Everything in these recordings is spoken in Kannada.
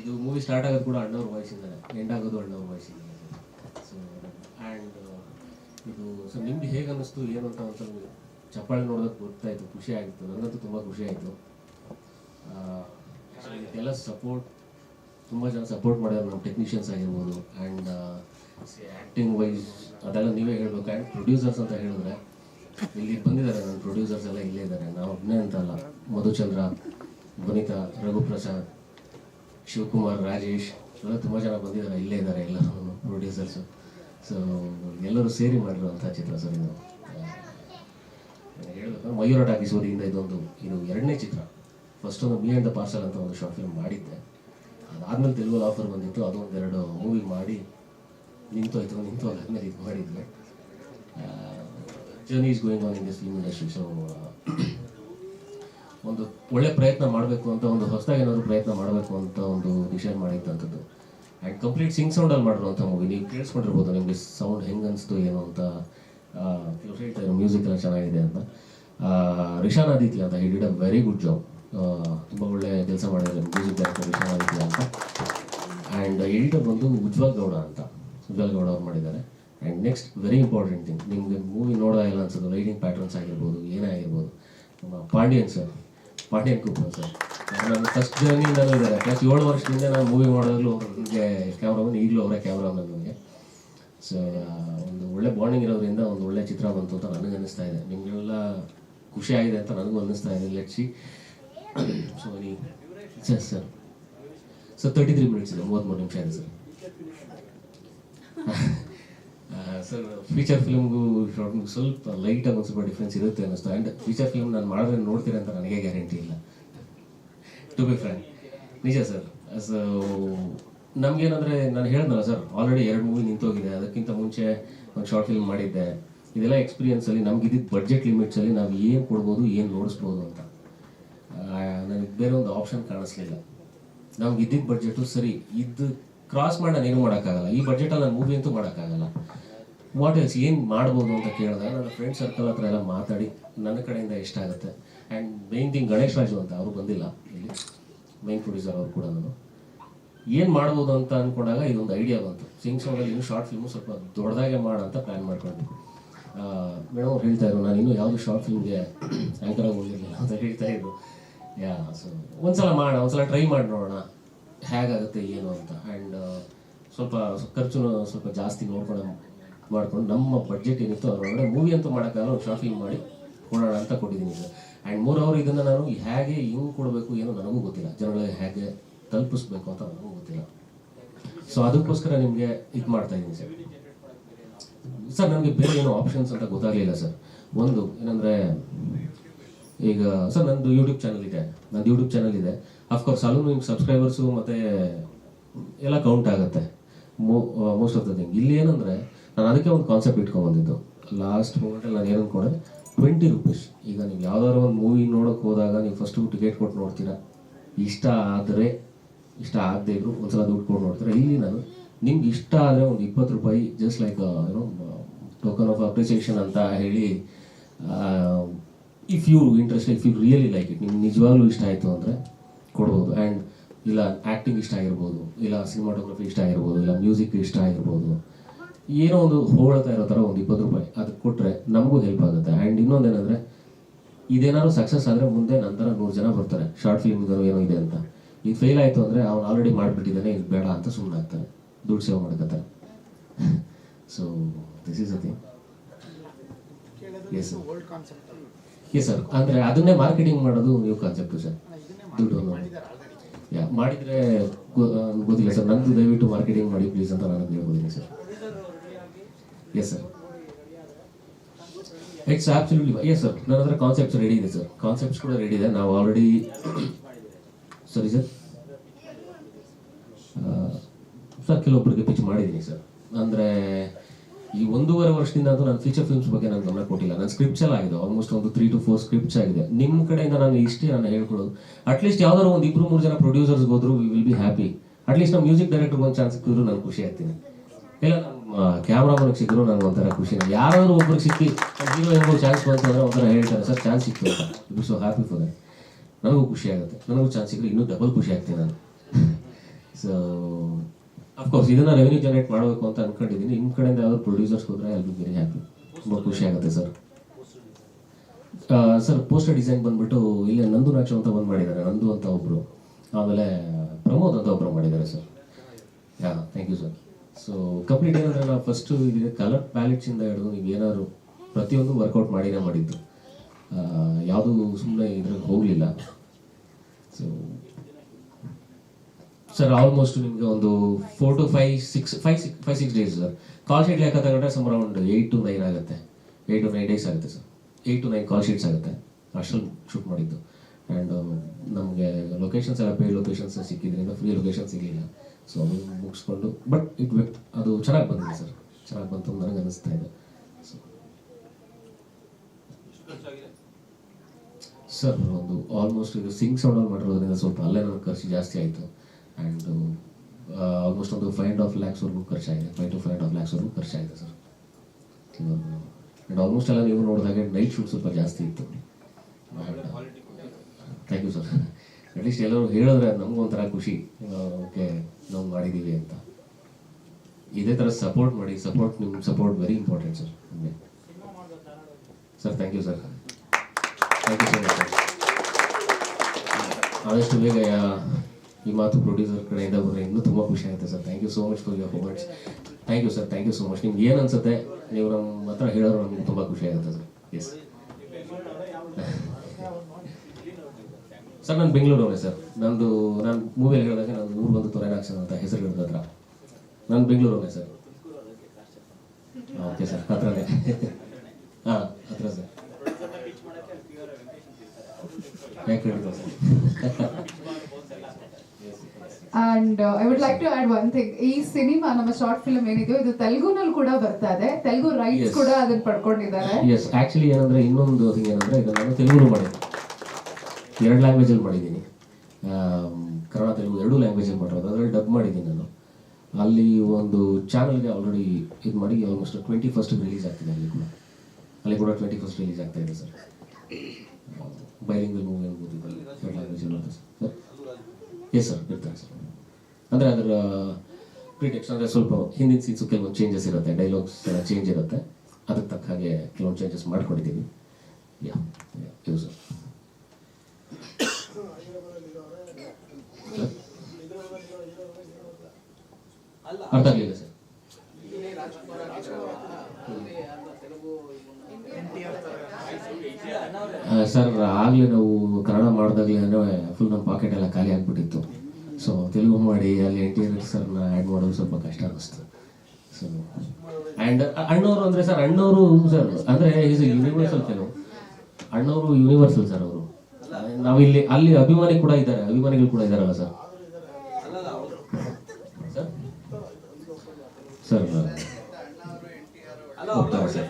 ಇದು ಮೂವಿ ಸ್ಟಾರ್ಟ್ ಆಗೋದು ಕೂಡ ಅಣ್ಣವ್ರ ವಯಸ್ಸಿಂದಲೇ ಎಂಡ್ ಆಗೋದು ಅಣ್ಣವ್ರ ವಯಸ್ಸಿಂದಲೇ ಸೊ ಆ್ಯಂಡ್ ಇದು ಸೊ ನಿಮ್ಗೆ ಹೇಗೆ ಅನ್ನಿಸ್ತು ಏನು ಅಂತ ಅಂತ ಚಪ್ಪಾಳೆ ನೋಡೋದಕ್ಕೆ ಗೊತ್ತಾಯಿತು ಖುಷಿ ಆಗಿತ್ತು ನನಗಂತೂ ತುಂಬ ಖುಷಿ ಆಯಿತು. ಇದೆಲ್ಲ ಸಪೋರ್ಟ್ ತುಂಬ ಜನ ಸಪೋರ್ಟ್ ಮಾಡ್ಯಾರ ನಮ್ಮ ಟೆಕ್ನಿಷಿಯನ್ಸ್ ಆಗಿರ್ಬೋದು ಆ್ಯಂಡ್ ಆ್ಯಕ್ಟಿಂಗ್ ವೈಸ್ ಅದೆಲ್ಲ ನೀವೇ ಹೇಳಬೇಕು ಆ್ಯಂಡ್ ಪ್ರೊಡ್ಯೂಸರ್ಸ್ ಅಂತ ಹೇಳಿದ್ರೆ, ಇಲ್ಲಿ ಬಂದಿದ್ದಾರೆ, ನನ್ನ ಪ್ರೊಡ್ಯೂಸರ್ಸ್ ಎಲ್ಲ ಇಲ್ಲೇ ಇದ್ದಾರೆ ನಾವು ಒಬ್ಬನೇ ಅಂತಲ್ಲ, ಮಧುಚಂದ್ರ ವನಿತಾ ರಘುಪ್ರಸಾದ್ ಶಿವಕುಮಾರ್, ರಾಜೇಶ್ ಎಲ್ಲ ತುಂಬ ಜನ ಬಂದಿದ್ದಾರೆ, ಇಲ್ಲೇ ಇದ್ದಾರೆ ಎಲ್ಲರೂ ಪ್ರೊಡ್ಯೂಸರ್ಸು ಸೊ ಎಲ್ಲರೂ ಸೇರಿ ಮಾಡಿರುವಂಥ ಚಿತ್ರ ಸರ್ ಇದು. ಹೇಳಬೇಕು, ಮಯೂರ ಟಾಕೀಸೂರಿಯಿಂದ ಇದೊಂದು, ಇದು ಎರಡನೇ ಚಿತ್ರ. ಫಸ್ಟ್ ಒಂದು ಮೀ ದ ಪಾರ್ಸಲ್ ಅಂತ ಒಂದು ಶಾರ್ಟ್ ಫಿಲ್ಮ್ ಮಾಡಿದ್ದೆ. ಅದಾದಮೇಲೆ ತೆಲುಗು ಆಫರ್ ಬಂದಿತ್ತು, ಅದೊಂದು ಎರಡು ಮೂವಿ ಮಾಡಿ ನಿಂತೋಯ್ತು ನಿಂತು ಅದಾದ್ಮೇಲೆ ಇದು ಮಾಡಿದ್ವಿ journey is going on in this film industry so ಒಂದು ಒಳ್ಳೆ ಪ್ರಯತ್ನ ಮಾಡಬೇಕು ಅಂತ ಒಂದು ಹೊಸದಾಗಿ ಏನಾದ್ರು ಪ್ರಯತ್ನ ಮಾಡಬೇಕು ಅಂತ ಒಂದು ಡಿಸೈಡ್ ಮಾಡಿದ್ದಂಥದ್ದು ಆ್ಯಂಡ್ ಕಂಪ್ಲೀಟ್ ಸಿಂಗ್ ಸೌಂಡಲ್ಲಿ ಮಾಡಿರುವಂಥ ಮೂವಿ ನೀವು ಕೇಳಿಸ್ಕೊಂಡಿರ್ಬೋದು ನಿಮಗೆ ಸೌಂಡ್ ಹೆಂಗೆ ಅನಿಸ್ತು ಏನು ಅಂತ ಹೇಳ್ತಾರೆ ಮ್ಯೂಸಿಕ್ ಎಲ್ಲ ಚೆನ್ನಾಗಿದೆ ಅಂತ. ರಿಷಾನ್ ಆದಿತ್ಯ ಅಂತ did a very good job ತುಂಬ ಒಳ್ಳೆ ಕೆಲಸ ಮಾಡಿದ್ದಾರೆ ಮ್ಯೂಸಿಕ್ ಡೈರೆಕ್ಟರ್ ರಿಷಾನ್ ಆದಿತ್ಯ ಅಂತ. ಆ್ಯಂಡ್ ಎಡಿಟರ್ ಬಂದು ಉಜ್ವಲ್ ಗೌಡ ಅಂತ, ಉಜ್ವಲ್ ಗೌಡ ಅವ್ರು ಮಾಡಿದ್ದಾರೆ. And next very important thing ನಿಮಗೆ ಮೂವಿ ನೋಡೋದಿಲ್ಲ ಅನ್ಸೋದು ಲೈಟಿಂಗ್ ಪ್ಯಾಟರ್ನ್ಸ್ ಆಗಿರ್ಬೋದು, ಏನೇ ಆಗಿರ್ಬೋದು, ನಮ್ಮ ಪಾಂಡಿಯನ್ ಸರ್ ಪಾಂಡ್ಯನ್ ಕುಪ್ಪನ್ ಸರ್ ನನ್ನ ಫಸ್ಟ್ ಜರ್ನಿ ನಾನು ಇದ್ದಾರೆ ಪ್ಲಸ್ ಏಳು ವರ್ಷದಿಂದ ನಾನು ಮೂವಿ ಮಾಡೋದ್ರಲ್ಲೂ ನನಗೆ ಕ್ಯಾಮ್ರಾಮನ್ ಈಗಲೂ ಅವರೇ ಕ್ಯಾಮ್ರಾಮನ್ ನನಗೆ. ಸೊ ಒಂದು ಒಳ್ಳೆ ಬಾಂಡಿಂಗ್ ಇರೋದ್ರಿಂದ ಒಂದು ಒಳ್ಳೆ ಚಿತ್ರ ಬಂತು ಅಂತ ನನಗೆ ಅನ್ನಿಸ್ತಾ ಇದೆ. ನಿಮಗೆಲ್ಲ ಖುಷಿ ಆಗಿದೆ ಅಂತ ನನಗೂ ಅನ್ನಿಸ್ತಾ ಇದೆ. ಲೆಟ್ಸಿ ಸೊ ನೀ sir sir sir thirty three minutes ಇದೆ. ಮೂವತ್ತ್ಮೂರು ನಿಮಿಷ ಇದೆ ಸರ್ ಸರ್ ಫೀಚರ್ ಫಿಲ್ಮ್ಗೂ ಸ್ವಲ್ಪ ಲೈಟಾಗಿ ಒಂದು ಸ್ವಲ್ಪ ಡಿಫ್ರೆನ್ಸ್ ಇರುತ್ತೆ ಅನ್ನಿಸ್ತು. ಆ್ಯಂಡ್ ಫೀಚರ್ ಫಿಲ್ಮ್ ನಾನು ಮಾಡಿದ್ರೆ ನೋಡ್ತೀರ ಅಂತ ನನಗೆ ಗ್ಯಾರಂಟಿ ಇಲ್ಲ. ಟು ಬಿ ಫ್ರ್ಯಾಂಕ್ ನಿಜ ಸರ್. ಸೊ ನಮಗೇನಂದರೆ ನಾನು ಹೇಳಿದ್ನಲ್ಲ ಸರ್ ಆಲ್ರೆಡಿ ಎರಡು ಮೂವಿ ನಿಂತೋಗಿದೆ. ಅದಕ್ಕಿಂತ ಮುಂಚೆ ಒಂದು ಶಾರ್ಟ್ ಫಿಲ್ಮ್ ಮಾಡಿದ್ದೆ. ಇದೆಲ್ಲ ಎಕ್ಸ್ಪೀರಿಯನ್ಸಲ್ಲಿ ನಮ್ಗೆ ಇದ್ದಿದ್ದು ಬಡ್ಜೆಟ್ ಲಿಮಿಟ್ಸಲ್ಲಿ ನಾವು ಏನು ಕೊಡ್ಬೋದು, ಏನು ನೋಡಿಸ್ಬೋದು ಅಂತ. ನನಗೆ ಬೇರೆ ಒಂದು ಆಪ್ಷನ್ ಕಾಣಿಸ್ಲಿಲ್ಲ. ನಮ್ಗೆ ಇದ್ದಿದ್ದ ಬಡ್ಜೆಟು ಸರಿ, ಇದು ಕ್ರಾಸ್ ಮಾಡಿ ನಾನು ಏನು ಮಾಡೋಕ್ಕಾಗಲ್ಲ. ಈ ಬಡ್ಜೆಟಲ್ಲಿ ನಾನು ಮೂವಿ ಅಂತೂ ಮಾಡೋಕ್ಕಾಗಲ್ಲ. ವಾಟ್ ಎಲ್ಸ್ ಏನು ಮಾಡ್ಬೋದು ಅಂತ ಕೇಳಿದಾಗ ನನ್ನ ಫ್ರೆಂಡ್ ಸರ್ಕಲ್ ಹತ್ರ ಎಲ್ಲ ಮಾತಾಡಿ ನನ್ನ ಕಡೆಯಿಂದ ಎಷ್ಟಾಗುತ್ತೆ and main thing Ganesh Raju ಅಂತ ಅವರು ಬಂದಿಲ್ಲ ಇಲ್ಲಿ. ಮೇನ್ ಪ್ರೊಡ್ಯೂಸರ್ ಅವರು ಕೂಡ ನಾನು. ಏನು ಮಾಡ್ಬೋದು ಅಂತ ಅಂದ್ಕೊಂಡಾಗ ಇದೊಂದು ಐಡಿಯಾ ಬಂತು. ಸಿಂಗ್ ಸಾಂಗಲ್ಲಿ ಇನ್ನೂ ಶಾರ್ಟ್ ಫಿಲ್ಮು ಸ್ವಲ್ಪ ದೊಡ್ಡದಾಗೆ ಮಾಡ ಅಂತ ಪ್ಲ್ಯಾನ್ ಮಾಡ್ಕೊಂಡ್ವಿ. ಮೇಡಮ್ ಅವ್ರು ಹೇಳ್ತಾ ಇದ್ರು, ನಾನು ಇನ್ನೂ ಯಾವುದು ಶಾರ್ಟ್ ಫಿಲ್ಮ್ಗೆ ಆ್ಯಂಕರ್ ಆಗಿ ಹೋಗಿರಲಿಲ್ಲ ಅಂತ ಹೇಳ್ತಾ ಇದ್ರು. ಯಾ ಸೊ ಒಂದ್ಸಲ ಮಾಡೋಣ ಒಂದ್ಸಲ ಟ್ರೈ ಮಾಡಿ ನೋಡೋಣ. ಹೇಗಾಗುತ್ತೆ, ಏನು ಅಂತ. ಆ್ಯಂಡ್ ಸ್ವಲ್ಪ ಖರ್ಚು ಸ್ವಲ್ಪ ಜಾಸ್ತಿ ನೋಡ್ಕೊಂಡು ಮಾಡ್ಕೊಂಡು ನಮ್ಮ ಬಜೆಟ್ ಏನಿತ್ತು ಅದರೊಳಗಡೆ ಮೂವಿ ಅಂತೂ ಮಾಡೋಕ್ಕಾಗಲ್ಲ, ಒಂದು ಶಾಪಿಂಗ್ ಮಾಡಿ ಕೊಡೋಣ ಅಂತ ಕೊಟ್ಟಿದ್ದೀನಿ ಸರ್ ಆ್ಯಂಡ್ ಮೂರು ಅವರು ಇದನ್ನು ನಾನು ಹೇಗೆ ಹಿಂಗೆ ಕೊಡಬೇಕು ಏನೋ ನನಗೂ ಗೊತ್ತಿಲ್ಲ. ಜನಗಳಿಗೆ ಹೇಗೆ ತಲುಪಿಸ್ಬೇಕು ಅಂತ ನನಗೂ ಗೊತ್ತಿಲ್ಲ. ಸೊ ಅದಕ್ಕೋಸ್ಕರ ನಿಮಗೆ ಇದು ಮಾಡ್ತಾ ಇದ್ದೀನಿ ಸರ್. ಸರ್, ನನಗೆ ಬೇರೆ ಏನೋ ಆಪ್ಷನ್ಸ್ ಅಂತ ಗೊತ್ತಾಗಲಿಲ್ಲ ಸರ್. ಒಂದು ಏನಂದರೆ, ಈಗ ಸರ್, ನಂದು ಯೂಟ್ಯೂಬ್ ಚಾನಲ್ ಇದೆ. ನಂದು ಯೂಟ್ಯೂಬ್ ಚಾನಲ್ ಇದೆ. ಅಫ್ಕೋರ್ಸ್ ಅಲ್ಲೂ ನಿಮ್ಗೆ ಸಬ್ಸ್ಕ್ರೈಬರ್ಸು ಮತ್ತು ಎಲ್ಲ ಕೌಂಟ್ ಆಗುತ್ತೆ. ಮೋಸ್ಟ್ ಆಫ್ ದ ಥಿಂಗ್ ಇಲ್ಲಿ ಏನಂದರೆ ನಾನು ಅದಕ್ಕೆ ಒಂದು ಕಾನ್ಸೆಪ್ಟ್ ಇಟ್ಕೊಂಡ್ಬಂದಿದ್ದು ಲಾಸ್ಟ್ ಮೂಮೆಂಟಲ್ಲಿ ನಾನು ಏನು ಅನ್ಕೊಂಡೆ ಟ್ವೆಂಟಿ ರುಪೀಸ್ ಈಗ ನೀವು ಯಾವ್ದಾದ್ರು ಒಂದು ಮೂವಿ ನೋಡೋಕೆ ಹೋದಾಗ ನೀವು ಫಸ್ಟು ಟಿಕೆಟ್ ಕೊಟ್ಟು ನೋಡ್ತೀರಾ? ಇಷ್ಟ ಆದರೆ, ಇಷ್ಟ ಆಗದೆ ಇದ್ರು ಒಂದ್ಸಲ ದುಡ್ಡು ಕೊಟ್ಟು ನೋಡ್ತೀರಾ? ಇಲ್ಲಿ ನಾನು ನಿಮ್ಗೆ ಇಷ್ಟ ಆದರೆ ಒಂದು ಇಪ್ಪತ್ತು ರೂಪಾಯಿ ಜಸ್ಟ್ ಲೈಕ್ ಏನೋ ಟೋಕನ್ ಆಫ್ ಅಪ್ರಿಸಿಯೇಷನ್ ಅಂತ ಹೇಳಿ if you interest if you really like it ನಿಮ್ಗೆ ನಿಜವಾಗ್ಲೂ ಇಷ್ಟ ಆಯಿತು ಅಂದರೆ ಕೊಡ್ಬೋದು. ಆ್ಯಂಡ್ ಇಲ್ಲ ಆ್ಯಕ್ಟಿಂಗ್ ಇಷ್ಟ ಆಗಿರ್ಬೋದು, ಇಲ್ಲ ಸಿನಿಮಾಟೋಗ್ರಫಿ ಇಷ್ಟ ಆಗಿರ್ಬೋದು, ಇಲ್ಲ ಮ್ಯೂಸಿಕ್ ಇಷ್ಟ ಆಗಿರ್ಬೋದು ಏನೋ ಒಂದು ಹೋಗ್ತಾ ಇರೋ ಥರ ಒಂದು ಇಪ್ಪತ್ತು ರೂಪಾಯಿ ಅದಕ್ಕೆ ಕೊಟ್ಟರೆ ನಮಗೂ ಹೆಲ್ಪ್ ಆಗುತ್ತೆ. ಆ್ಯಂಡ್ ಇನ್ನೊಂದೇನೆಂದರೆ ಇದೇನಾದ್ರು ಸಕ್ಸಸ್ ಆದರೆ ಮುಂದೆ ನಂತರ ನೂರು ಜನ ಬರ್ತಾರೆ. ಶಾರ್ಟ್ ಫಿಲ್ಮ್ ಇರೋ ಏನೋ ಇದೆ ಅಂತ. ಇದು ಫೇಲ್ ಆಯಿತು ಅಂದರೆ ಅವ್ನು ಆಲ್ರೆಡಿ ಮಾಡಿಬಿಟ್ಟಿದ್ದಾನೆ ಇದು ಬೇಡ ಅಂತ ಸುಮ್ಮನೆ ಆಗ್ತಾರೆ. ದುಡ್ಡು ಸೇವ್ ಮಾಡ್ಕೊತಾರೆ. So this is a thing yes yes sir ಅಂದರೆ ಅದನ್ನೇ ಮಾರ್ಕೆಟಿಂಗ್ ಮಾಡೋದು ನ್ಯೂ ಕಾನ್ಸೆಪ್ಟು ಸರ್ ದುಡ್ಡು ಮಾಡಿದರೆ ಗೊತ್ತಿಲ್ಲ ಸರ್ ನಂದು ದಯವಿಟ್ಟು ಮಾರ್ಕೆಟಿಂಗ್ ಮಾಡಿ ಪ್ಲೀಸ್ ಅಂತ ನಾನು ಹೇಳ್ಬೋದಿನಿ sir yes sir it's absolutely yes sir ನನ್ನ ಹತ್ರ ಕಾನ್ಸೆಪ್ಟ್ಸ್ ರೆಡಿ ಇದೆ ಸರ್ ಕಾನ್ಸೆಪ್ಟ್ಸ್ ಕೂಡ ರೆಡಿ ಇದೆ. ನಾವು ಆಲ್ರೆಡಿ ಸರಿ ಸರ್ ಸರ್ ಕೆಲವೊಬ್ಬರಿಗೆ ಪಿಚ್ ಮಾಡಿದ್ದೀನಿ ಸರ್ ಅಂದರೆ ಈ ಒಂದೂವರೆ ವರ್ಷದಿಂದ ಅದು ನಾನು ಫೀಚರ್ ಫಿಲ್ಮ್ಸ್ ಬಗ್ಗೆ ನಾನು ಗಮನ ಕೊಟ್ಟಿಲ್ಲ. ನನ್ನ ಸ್ಕ್ರಿಪ್ಟ್ಸ್ ಎಲ್ಲ ಆಗಿದೆ. ಆಲ್ಮೋಸ್ಟ್ ಒಂದು ತ್ರೀ ಟು ಫೋರ್ ಸ್ಕ್ರಿಪ್ಟ್ಸ್ ಆಗಿದೆ. ನಿಮ್ಮ ಕಡೆಯಿಂದ ನಾನು ಇಷ್ಟೇ ನಾನು ಹೇಳ್ಕೊಳ್ಳೋದು ಅಟ್ಲೀಸ್ಟ್ ಯಾವ್ದಾದ್ರು ಒಂದು ಇಬ್ಬರು ಮೂರು ಜನ ಪ್ರೊಡ್ಯೂಸರ್ಸ್ಗೆ ಹೋದ್ರು we will be happy at least ನಮ್ಮ ಮ್ಯೂಸಿಕ್ ಡೈರೆಕ್ಟರ್ಗೆ ಒಂದು ಚಾನ್ಸ್ ಸಿಕ್ಕಿದ್ರು ನಾನು ಖುಷಿ ಆಗ್ತೀನಿ. ಇಲ್ಲ ನಮ್ಮ ಕ್ಯಾಮ್ರಾಮನ್ಗೆ ಸಿಕ್ಕರು ನನಗೆ ಒಂಥರ ಖುಷಿ. ಯಾರಾದರೂ ಒಬ್ರಿಗೆ ಸಿಕ್ಕಿ ಹೀರೋ ಏನೋ ಚಾನ್ಸ್ ಬಂತು ಅಂದರೆ ಒಂಥರ ಹೇಳ್ತಾರೆ, ಸರ್ ಚಾನ್ಸ್ ಸಿಕ್ತು ಅಂತ. Be so happy for that ನನಗೂ ಖುಷಿ ಆಗುತ್ತೆ. ನನಗೂ ಚಾನ್ಸ್ ಸಿಕ್ಕರೆ ಇನ್ನೂ ಡಬಲ್ ಖುಷಿ ಆಗ್ತೀನಿ ನಾನು. ಸೊ ಅಫ್ಕೋರ್ಸ್ ಇದನ್ನು ರೆವೆನ್ಯೂ ಜನರೇಟ್ ಮಾಡಬೇಕು ಅಂತ ಅನ್ಕೊಂಡಿದ್ದೀನಿ. ನಿಮ್ಮ ಕಡೆಯಿಂದ ಯಾವ್ದು ಪ್ರೊಡ್ಯೂಸರ್ಸ್ ಹೋದ್ರೆ ಅಲ್ಲಿ ಬೇರೆ ಹ್ಯಾಪಿ ತುಂಬ ಖುಷಿ ಆಗುತ್ತೆ ಸರ್ ಸರ್ ಪೋಸ್ಟರ್ ಡಿಸೈನ್ ಬಂದ್ಬಿಟ್ಟು ಇಲ್ಲಿ ನಂದು ನಾಕ್ಷ ಅಂತ ಬಂದು ಮಾಡಿದ್ದಾರೆ, ನಂದು ಅಂತ ಒಬ್ರು. ಆಮೇಲೆ ಪ್ರಮೋದ್ ಅಂತ ಒಬ್ರು ಮಾಡಿದ್ದಾರೆ sir yeah thank you sir so complete ಏನಂದ್ರೆ ನಾವು ಫಸ್ಟು ಇದೆ ಕಲರ್ ಪ್ಯಾಲೆಟ್ಸಿಂದ ಹಿಡಿದು ನೀವು ಏನಾದ್ರು ಪ್ರತಿಯೊಂದು ವರ್ಕೌಟ್ ಮಾಡಿನೇ ಮಾಡಿದ್ದು. ಯಾವುದು ಸುಮ್ಮನೆ ಇದ್ರಾಗ ಹೋಗಲಿಲ್ಲ. ಸೊ ಸರ್ ಆಲ್ಮೋಸ್ಟ್ ನಿಮಗೆ ಒಂದು four to five six five six five six days sir call sheet ಲೆಕ್ಕ ತಗೊಂಡ್ರೆ some around eight to nine ಆಗುತ್ತೆ. ಏಯ್ಟ್ ಟು ನೈನ್ ಡೇಸ್ ಆಗುತ್ತೆ sir eight to nine call sheets ಆಗುತ್ತೆ. ಅಷ್ಟರಲ್ಲಿ ಶೂಟ್ ಮಾಡಿದ್ದು. ಆ್ಯಂಡ್ ನಮಗೆ ಲೊಕೇಶನ್ಸ್ ಎಲ್ಲ ಪೇಯ್ಡ್ ಲೊಕೇಶನ್ಸ್ ಸಿಕ್ಕಿದ್ರಿಂದ ಫ್ರೀ ಲೊಕೇಶನ್ ಸಿಗಲಿಲ್ಲ. ಸೊ ಅದನ್ನು ಮುಗಿಸ್ಕೊಂಡು ಬಟ್ ಇಟ್ ಅದು ಚೆನ್ನಾಗಿ ಬಂದಿದೆ ಸರ್. ಚೆನ್ನಾಗಿ ಬಂತು ನನಗೆ ಅನಿಸ್ತಾ ಇದೆ. ಸೊ ಸರ್, ಒಂದು ಆಲ್ಮೋಸ್ಟ್ ಇದು ಸಿಂಗ್ ಸೌಂಡಲ್ಲಿ ಮಾಡಿರೋದ್ರಿಂದ ಸ್ವಲ್ಪ ಅಲ್ಲೇ ಖರ್ಚು ಜಾಸ್ತಿ ಆಯಿತು. ಆ್ಯಂಡ್ ಆಲ್ಮೋಸ್ಟ್ ಒಂದು ಫೈವ್ ಆ್ಯಂಡ್ ಹಾಫ್ ಲ್ಯಾಕ್ಸ್ವರೆಗೂ ಖರ್ಚಾಗಿದೆ five to five and half ಲ್ಯಾಕ್ಸ್ವರೆಗೂ ಖರ್ಚಾಗಿದೆ ಸರ್. ಆ್ಯಂಡ್ ಆಲ್ಮೋಸ್ಟ್ ಎಲ್ಲ ನೀವು ನೋಡಿದಾಗೆ ನೈಟ್ ಶೂಟ್ ಸ್ವಲ್ಪ ಜಾಸ್ತಿ ಇತ್ತು. ಥ್ಯಾಂಕ್ ಯು ಸರ್ ಅಟ್ಲೀಸ್ಟ್ ಎಲ್ಲರೂ ಹೇಳಿದ್ರೆ ನಮಗೂ ಒಂಥರ ಖುಷಿ ಓಕೆ, ನಾವು ಮಾಡಿದ್ದೀವಿ ಅಂತ. ಇದೇ ಥರ ಸಪೋರ್ಟ್ ಮಾಡಿ ಸಪೋರ್ಟ್ ನಿಮ್ಮ support very important sir sir thank you sir thank you so much sir ಆದಷ್ಟು ಬೇಗ ಈ ಮಾತು ಪ್ರೊಡ್ಯೂಸರ್ ಕಡೆಯಿಂದ ಬಂದರೆ ಇನ್ನೂ ತುಂಬ ಖುಷಿ ಆಗುತ್ತೆ sir thank you so much for your comments thank you sir thank you so much ನಿಮ್ಗೆ ಏನು ಅನ್ಸುತ್ತೆ ನೀವು ನಮ್ಮ ಹತ್ರ ಹೇಳೋರು ನಮ್ಗೆ ತುಂಬ ಖುಷಿ ಆಗುತ್ತೆ ಸರ್ ಎಸ್ ಸರ್ ನಾನು ಬೆಂಗಳೂರವನೇ ಸರ್. ನಂದು ನಾನು ಮೂವಿಯಲ್ಲಿ ಹೇಳಿದಾಗ ನಾನು ಊರು ಬಂದು ತೊರೆನಾಕ್ಷನ್ ಅಂತ ಹೆಸರು ಹೇಳಿದ ಹತ್ರ. ನಾನು ಬೆಂಗಳೂರವನೇ ಸರ್. Okay sir. ಹತ್ರನೇ. ಹಾಂ ಹತ್ರ sir. And I would like to add one thing ಈ ಸಿನಿಮಾ ನಮ್ಮ ಶಾರ್ಟ್ ಫಿಲ್ಮ್ ಏನಿದೆಯೋ ಇದು ತೆಲುಗುನಲ್ಲಿ ಕೂಡ ಬರ್ತಾ ಇದೆ. ತೆಲುಗು ರೈಟ್ಸ್ ಕೂಡ ಅದನ್ನ ಪಡ್ಕೊಂಡಿದ್ದಾರೆ. ಎಸ್ ಆ್ಯಕ್ಚುಲಿ ಏನಂದರೆ ಇನ್ನೊಂದು ಥಿಂಗ್ ಏನಂದರೆ ಇದು ನಾನು ತೆಲುಗು ಮಾಡಿದ್ದೆ. ಎರಡು ಲ್ಯಾಂಗ್ವೇಜಲ್ಲಿ ಮಾಡಿದ್ದೀನಿ. ಕನ್ನಡ ತೆಲುಗು ಎರಡೂ ಲ್ಯಾಂಗ್ವೇಜಲ್ಲಿ ಮಾಡಿರೋದು. ಅದರಲ್ಲಿ ಡಬ್ ಮಾಡಿದ್ದೀನಿ ನಾನು. ಅಲ್ಲಿ ಒಂದು ಚಾನಲ್ಗೆ ಆಲ್ರೆಡಿ ಇದು ಮಾಡಿ ಆಲ್ಮೋಸ್ಟ್ ಟ್ವೆಂಟಿ ಫಸ್ಟ್ ರಿಲೀಸ್ ಆಗ್ತಿದೆ ಅಲ್ಲಿ ಕೂಡ. ಅಲ್ಲಿ ಕೂಡ ಟ್ವೆಂಟಿ ಫಸ್ಟ್ ರಿಲೀಸ್ ಆಗ್ತಾ ಇದೆ ಸರ್. ಬೈಲಿಂಗಲ್ ಮೂವಿ ಅನ್ಬೋದು ಎರಡು ಲ್ಯಾಂಗ್ವೇಜಲ್ಲಿ ಸರ್. ಎಸ್ ಸರ್ ಇರ್ತಾರೆ ಸರ್. ಅಂದರೆ ಅದರ ಪ್ರಿಟೆಕ್ಸ್ ಅಂದರೆ ಸ್ವಲ್ಪ ಹಿಂದಿನ ಸೀನ್ಸು ಕೆಲವೊಂದು ಚೇಂಜಸ್ ಇರುತ್ತೆ. ಡೈಲಾಗ್ಸ್ ಎಲ್ಲ ಚೇಂಜ್ ಇರುತ್ತೆ. ಅದಕ್ಕೆ ತಕ್ಕ ಹಾಗೆ ಕೆಲವೊಂದು ಚೇಂಜಸ್ ಮಾಡ್ಕೊಂಡಿದ್ದೀವಿ ಯಾ ಇದು ಸರ್. ಅರ್ಥ ಆಗಲಿಲ್ಲ ಸರ್. ಸರ್ ಆಗಲೇ ನಾವು ಕನ್ನಡ ಮಾಡಿದಾಗಲೇ ಫುಲ್ ನಮ್ಮ ಪಾಕೆಟ್ ಎಲ್ಲ ಖಾಲಿ ಆಗಿಬಿಟ್ಟಿತ್ತು. ಸೊ ತೆಲುಗು ಮಾಡಿ ಅಲ್ಲಿ ಎನ್ ಟಿ ಆರ್ ಸರ್ನ ಆ್ಯಡ್ ಮಾಡೋದು ಸ್ವಲ್ಪ ಕಷ್ಟ ಅನ್ನಿಸ್ತು ಸೊ ಆ್ಯಂಡ್ ಅಣ್ಣವರು ಅಂದರೆ ಸರ್ ಅಣ್ಣವರು ಸರ್ ಅಂದರೆ ಈಸ್ ಯೂನಿವರ್ಸಲ್ ತೆಲುಗು ಅಣ್ಣವರು ಯೂನಿವರ್ಸಲ್ ಸರ್ ಅವರು. ನಾವಿಲ್ಲಿ ಅಲ್ಲಿ ಅಭಿಮಾನಿ ಕೂಡ ಇದ್ದಾರೆ ಅಭಿಮಾನಿಗಳು ಕೂಡ ಇದ್ದಾರಲ್ಲ ಸರ್ ಸರ್ ಹೋಗ್ತಾರೆ ಸರ್.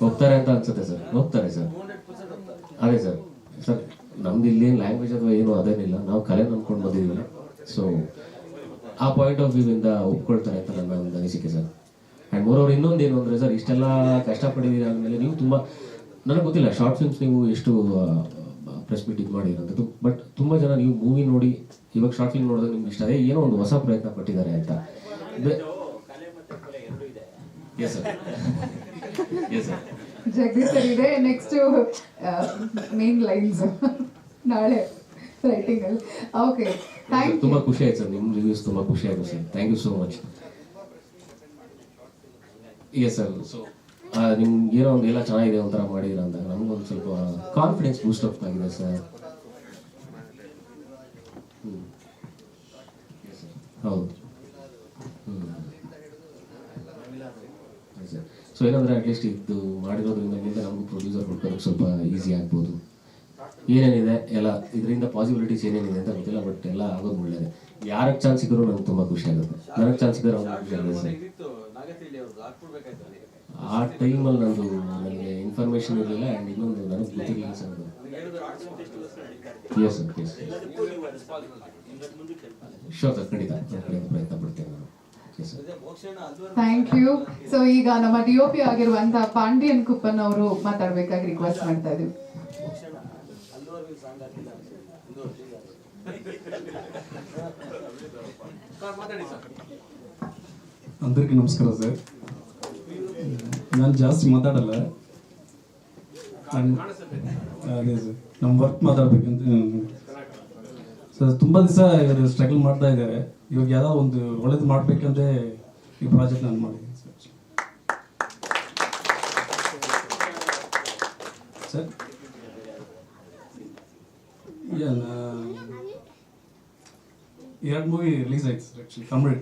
ಹೋಗ್ತಾರೆ ಅಂತ ಅನ್ಸುತ್ತೆ ಸರ್. ಹೋಗ್ತಾರೆ ಸರ್. ಅದೇ ಸರ್. ಸರ್ ನಮ್ದು ಇಲ್ಲಿ ಲ್ಯಾಂಗ್ವೇಜ್ ಅಥವಾ ಏನು ಅದೇನಿಲ್ಲ. ನಾವು ಕಲೆ ನಂಬ್ಕೊಂಡು ಬಂದಿದ್ದೀವಿ. ಸೊ ಆ ಪಾಯಿಂಟ್ ಆಫ್ ವ್ಯೂ ಇಂದ ಒಪ್ಕೊಳ್ತಾರೆ ಅಂತ ನನ್ನ ಒಂದು ಅನಿಸಿಕೆ ಸರ್. ಆ್ಯಂಡ್ ಮೋರ್ ಅವ್ರು ಇನ್ನೊಂದು ಏನು ಅಂದರೆ ಸರ್ ಇಷ್ಟೆಲ್ಲ ಕಷ್ಟಪಟ್ಟಿದ್ದೀರಿ ಆದಮೇಲೆ ನೀವು ತುಂಬ ನನಗೆ ಗೊತ್ತಿಲ್ಲ ಶಾರ್ಟ್ ಫಿಲ್ಮ್ಸ್ ನೀವು ಎಷ್ಟು ಪ್ರೆಸ್ ಮೀಟ್ ಇದು ಮಾಡಿರೋಂಥದ್ದು ಬಟ್ ತುಂಬ ಜನ ನೀವು ಮೂವಿ ನೋಡಿ ಇವಾಗ ಶಾರ್ಟ್ ಫಿಲ್ಮ್ ನೋಡಿದ್ರೆ ನಿಮ್ಗೆ ಇಷ್ಟ. ಅದೇ ಏನೋ ಒಂದು ಹೊಸ ಪ್ರಯತ್ನ ಪಟ್ಟಿದ್ದಾರೆ ಅಂತ. Yes sir yes sir Jagadish sir ಇದೆ ನೆಕ್ಸ್ಟ್ ಮೇನ್ ಲೈನ್ಸ್ ನಾಳೆ ರೈಟಿಂಗ್ ಅಲ್ಲಿ. ಓಕೆ ಥ್ಯಾಂಕ್ ಯು ತುಂಬಾ ಖುಷಿ ಆಯ್ತು ಸರ್ ನಿಮ್ಮ ರಿವ್ಯೂಸ್ ತುಂಬಾ ಖುಷಿ ಆಯ್ತು sir. Thank you so much yes sir so ನಿಮ್ಗೆ ಏನೋ ಒಂದು ಎಲ್ಲ ಚೆನ್ನಾಗಿದೆ ಒಂಥರ ಮಾಡಿದಿರ ಅಂತ. ನಮಗೊಂದು ಸ್ವಲ್ಪ ಕಾನ್ಫಿಡೆನ್ಸ್ ಬೂಸ್ಟ್ ಅಪ್ ಆಗಿದೆ ಸರ್. ಹೌದು. ಸೊ ಏನಂದ್ರೆ ಅಟ್ಲೀಸ್ಟ್ ಇದು ಮಾಡಿರೋದ್ರಿಂದ ಮುಂದೆ ನಮಗೂ ಪ್ರೊಡ್ಯೂಸರ್ ಹುಡ್ಕೋದಕ್ಕೆ ಸ್ವಲ್ಪ ಈಸಿ ಆಗ್ಬೋದು. ಏನೇನಿದೆ ಎಲ್ಲ, ಇದರಿಂದ ಪಾಸಿಬಿಲಿಟೀಸ್ ಏನೇನಿದೆ ಅಂತ ಗೊತ್ತಿಲ್ಲ ಬಟ್ ಎಲ್ಲ ಆಗೋದು ಒಳ್ಳೇದೆ. ಯಾರಿಗೆ ಚಾನ್ಸ್ ಸಿಕ್ಕರೂ ನಂಗೆ ತುಂಬ ಖುಷಿ ಆಗುತ್ತೆ. ನನಗೆ ಚಾನ್ಸ್ ಸಿಕ್ಕರೆ ಆ ಟೈಮಲ್ಲಿ ನಂದು ನನಗೆ ಇನ್ಫಾರ್ಮೇಷನ್ ಇರಲಿಲ್ಲ ಆ್ಯಂಡ್ ಇನ್ನೊಂದು ನನಗೆ ಗೊತ್ತಿಲ್ಲ ಸರ್ ಅದು. Yes sir yes sure sir ಖಂಡಿತ. ಪ್ರಯತ್ನ ಪಡ್ತೇನೆ ಥ್ಯಾಂಕ್ ಯು ಸೊ ಈಗ ನಮ್ಮ ಡಿ ಒ ಪಿ ಆಗಿರುವಂತಹ ಪಾಂಡ್ಯನ್ ಕುಪ್ಪನ್ ಅವರು ಮಾತಾಡ್ಬೇಕಾಗಿ ರಿಕ್ವೆಸ್ಟ್ ಮಾಡ್ತಾ ಇದೀವಿ ಮೋಕ್ಷಣ ಅಲ್ವರ್ ಸಾಂಗ್ ಹಾಕಿಲ್ಲ ಅನ್ಸುತ್ತೆ. ಇದು ಈಗ. అందరికీ నమస్కారం సార్ ನಾನು ಜಾಸ್ತಿ ಮಾತಾಡಲ್ಲ ನಾನ್- ಅದೇ ಸರ್ ನಮ್ಮ ವರ್ಕ್ ಮಾತಾಡ್ಬೇಕಂತ ಸರ್ ತುಂಬ ದಿವಸ ಇವರು ಸ್ಟ್ರಗಲ್ ಮಾಡ್ತಾ ಇದ್ದಾರೆ ಇವಾಗ ಯಾವುದೋ ಒಂದು ಒಳ್ಳೇದು ಮಾಡ್ಬೇಕಂತ ಈ ಪ್ರಾಜೆಕ್ಟ್ ನಾನು ಮಾಡಿದ್ದೀನಿ ಸರ್? ಸರ್ ಎರಡು ಮೂವಿ ರಿಲೀಸ್ ಆಯ್ತು sir actually Tamil.